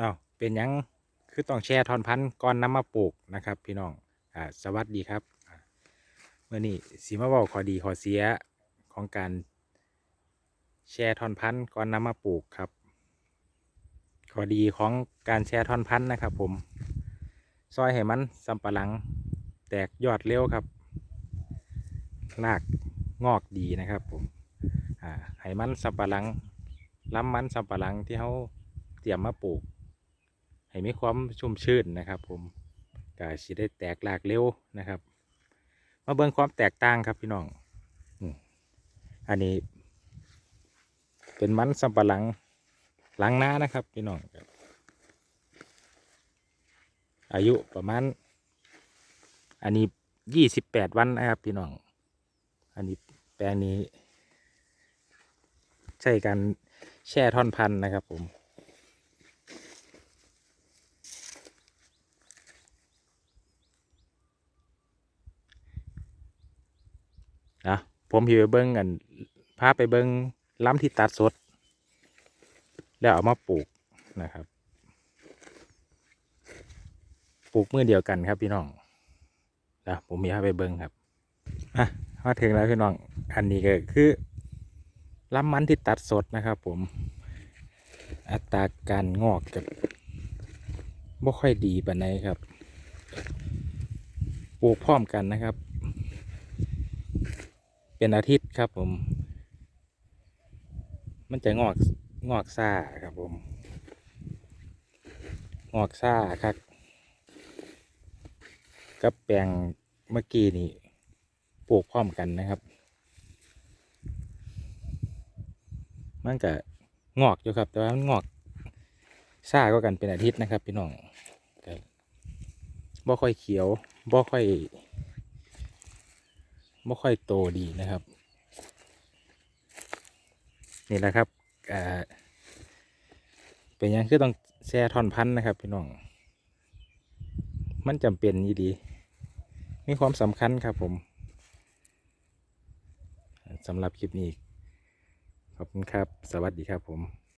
อ้าวเป็นยังคือต้องแช่ทอนพันธุ์ก่อนนำมาปลูกนะครับ พี่น้องอ่าสวัสดีครับเมื่อนี้สีมาบอกขอดีขอเสียของการแช่ทอนพันธุ์ก่อนนำมาปลูกครับขอดีของการแช่ทอนพันธุ์นะครับ ผมซอยให้มันสำปะหลังแตกยอดเร็วครับรากงอกดีนะครับผมอ่าให้มันสำปะหลังล้ำมันสำปะหลังที่เขาเตรียมมาปลูก ให้มีความชุ่มชื้นนะครับผมก็สิได้แตกรากเร็วนะครับ มาเบิ่งความแตกต่างครับพี่น้องอันนี้ เป็นมันสำปะหลังหลังหน้านะครับพี่น้องอายุประมาณ อันนี้ยี่สิบแปดวันนะครับพี่น้อง อันนี้แปลงนี้ ใช่การแช่ท่อนพันธุ์นะครับผม นะผมพี่ไปเบิ้งกันพาไปเบิ้งล้ำที่ตัดสด แล้วเอามาปลูกนะครับ ปลูกเมื่อเดียวกันครับพี่น้องนะผมมีพาไปเบิ้งครับอะมาถึงแล้วพี่น้องอันนี้ก็คือล้ำมันที่ตัดสดนะครับ ผมอัตราการงอกกับบ่ค่อยดีปานใดครับ ปลูกพร้อมกันนะครับ เป็นอาทิตย์ครับผม มันจะงอกงอกซ่าครับผม งอกซ่าครับ กับแปลงเมื่อกี้นี่ปลูกพร้อมกันนะครับ มันก็งอกอยู่ครับ แต่ว่ามันงอกซ่าก็กันเป็นอาทิตย์นะครับ พี่น้องก็บ่ค่อยเขียวบ่ค่อย ไม่ค่อยโตดีนะครับ นี่แหละครับอ่าเป็นยังคือต้องแช่ทอนพันธุ์นะครับพี่น้อง มันจำเป็นยี่ดี มีความสำคัญครับผมสำหรับคลิปนี้ ขอบคุณครับ สวัสดีครับผม